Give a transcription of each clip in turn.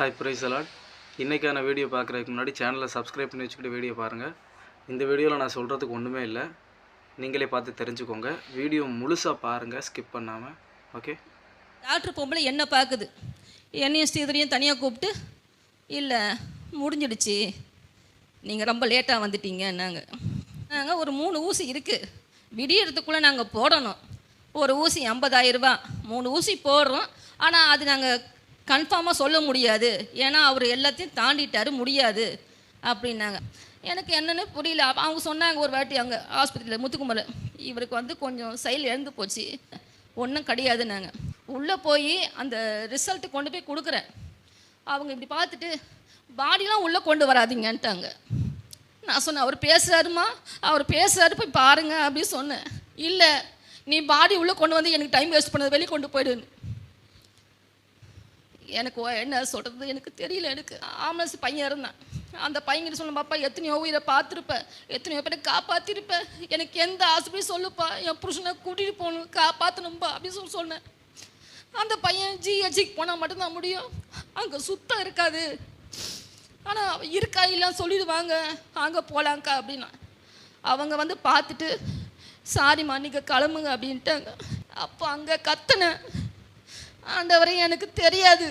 Hi ப்ரைஸ் அலாட். இன்றைக்கான வீடியோ பார்க்குறதுக்கு முன்னாடி சேனலை சப்ஸ்கிரைப் பண்ணி வச்சுக்கிட்டு வீடியோ பாருங்கள் இந்த வீடியோவில் நான் சொல்கிறதுக்கு ஒன்றுமே இல்லை. நீங்களே பார்த்து தெரிஞ்சுக்கோங்க. வீடியோ முழுசாக பாருங்கள் ஸ்கிப் பண்ணாமல் ஓகே டாக்டர் பொம்பளை என்ன பார்க்குது? என்னையும் ஸ்ரீதரையும் தனியாக கூப்பிட்டு இல்லை முடிஞ்சிடுச்சு. நீங்கள் ரொம்ப லேட்டாக வந்துட்டீங்க நாங்கள் நாங்கள் ஒரு மூணு ஊசி இருக்குது விடியறதுக்குள்ளே நாங்கள் போடணும். ஒரு ஊசி ஐம்பதாயிரரூபா மூணு ஊசி போடுறோம். ஆனால் அது நாங்கள் கன்ஃபார்மாக சொல்ல முடியாது. ஏன்னா அவர் எல்லாத்தையும் தாண்டிட்டாரு முடியாது. அப்படின்னாங்க. எனக்கு என்னன்னு புரியல. அவங்க சொன்னாங்க ஒரு வாட்டி அங்கே ஆஸ்பத்திரியில் முத்துக்குமலை இவருக்கு வந்து கொஞ்சம் செயல் இழந்து போச்சு. ஒன்றும் கிடையாதுன்னாங்க. உள்ளே போய் அந்த ரிசல்ட்டு கொண்டு போய் கொடுக்குறேன். அவங்க இப்படி பார்த்துட்டு பாடிலாம் உள்ளே கொண்டு வராதீங்கன்ட்டாங்க. நான் சொன்னேன் அவர் பேசுகிறாருமா அவர் பேசுகிறாரு போய் பாருங்க. அப்படின்னு சொன்னேன். இல்லை நீ பாடி உள்ளே கொண்டு வந்து எனக்கு டைம் வேஸ்ட் பண்ணது வெளியே கொண்டு போயிடுன்னு. எனக்கு என்ன சொல்கிறது எனக்கு தெரியல எனக்கு. ஆம்புலன்ஸ் பையன் இருந்தான். அந்த பையன்கிட்ட சொன்ன பாப்பா எத்தனையோ உயிரை பார்த்துருப்பேன் எத்தனையோ பேரை காப்பாற்றிருப்பேன் எனக்கு எந்த ஆஸ்பத்திரி சொல்லுப்பா. என் புருஷனை கூட்டிகிட்டு போகணும். காப்பாற்றணும்பா அப்படின்னு சொல்லி சொன்னேன். அந்த பையன் ஜிஹெச்சிக்கு போனால் மட்டும்தான் முடியும். அங்கே சுத்தம் இருக்காது. ஆனால் இருக்கா இல்லைன்னு சொல்லிடுவாங்க. அங்கே போகலாங்க்கா அப்படின்னா. அவங்க வந்து பார்த்துட்டு சாரிம்மா நீங்கள் கிளம்புங்க அப்படின்ட்டாங்க. அப்போ அங்கே கத்துனேன். ஆண்டவரே எனக்கு தெரியாது.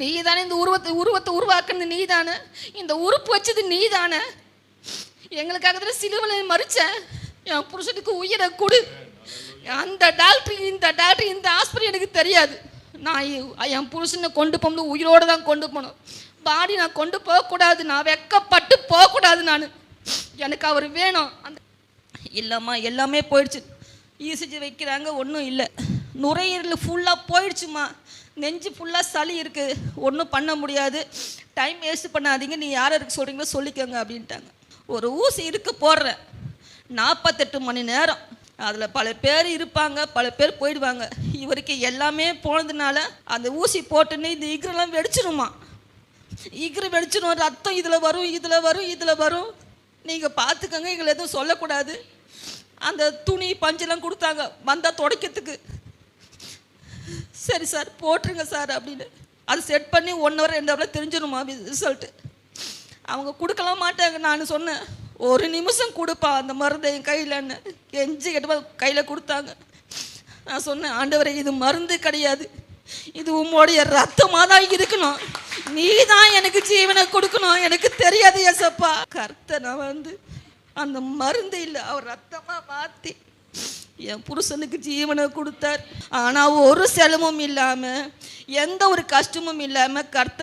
நீ தானே இந்த உருவத்தை உருவத்தை உருவாக்குனது நீ தானே இந்த உறுப்பு வச்சது நீ தானே எங்களுக்காக தான் சிலுவலை மறிச்சேன். என் புருஷனுக்கு உயிரை கொடு. அந்த டாக்டர் இந்த டாக்டர் இந்த ஆஸ்பத்திரி எனக்கு தெரியாது. நான் என் புருஷனை கொண்டு போகும்போது உயிரோடு தான் கொண்டு போகணும். பாடி நான் கொண்டு போகக்கூடாது நான் வெக்கப்பட்டு போகக்கூடாது நான். எனக்கு அவர் வேணும். அந்த இல்லைம்மா எல்லாமே போயிடுச்சு. இசிஜி வைக்கிறாங்க ஒன்றும் இல்லை. நுரையீரல் ஃபுல்லாக போயிடுச்சுமா நெஞ்சு ஃபுல்லாக சளி இருக்குது ஒன்றும் பண்ண முடியாது. டைம் வேஸ்ட் பண்ணாதீங்க. நீ யார் இருக்கு சொல்கிறீங்களோ சொல்லிக்கோங்க அப்படின்ட்டாங்க. ஒரு ஊசி இருக்கு போடுறேன் நாற்பத்தெட்டு மணி நேரம். அதில் பல பேர் இருப்பாங்க. பல பேர் போயிடுவாங்க. இவருக்கு எல்லாமே போனதுனால அந்த ஊசி போட்டுன்னு இந்த இக்ரெல்லாம் வெடிச்சிருமா. இக்ரு வெடிச்சிடும் ரத்தம் இதில் வரும் இதில் வரும் இதில் வரும். நீங்கள் பார்த்துக்கோங்க. எங்களை எதுவும் சொல்லக்கூடாது. அந்த துணி பஞ்செல்லாம் கொடுத்தாங்க. வந்தால் துடைக்கிறதுக்கு. சரி சார் போட்டுருங்க சார் அப்படின்னு. அது செட் பண்ணி ஒன் ஹவர் ரெண்டு ஹவரில் தெரிஞ்சிடுமா ரிசல்ட்டு அவங்க கொடுக்கலாம் மாட்டாங்க நான் சொன்னேன். ஒரு நிமிஷம் கொடுப்பா அந்த மருந்து என் கையிலன்னு கெஞ்சி கேட்டு கையில் கொடுத்தாங்க. நான் சொன்னேன் ஆண்டவரை இது மருந்து கிடையாது. இது உம்முடைய ரத்தமாக தான் இருக்கணும். நீ தான் எனக்கு ஜீவனை கொடுக்கணும். எனக்கு தெரியாது எசப்பா கர்த்தனை வந்து அந்த மருந்து இல்லை அவர் ரத்தமாக மாற்றி என் புருஷனுக்கு ஜீவனை கொடுத்தார். ஆனால் ஒரு செலவும் இல்லாமல் எந்த ஒரு கஷ்டமும் இல்லாமல் கர்த்த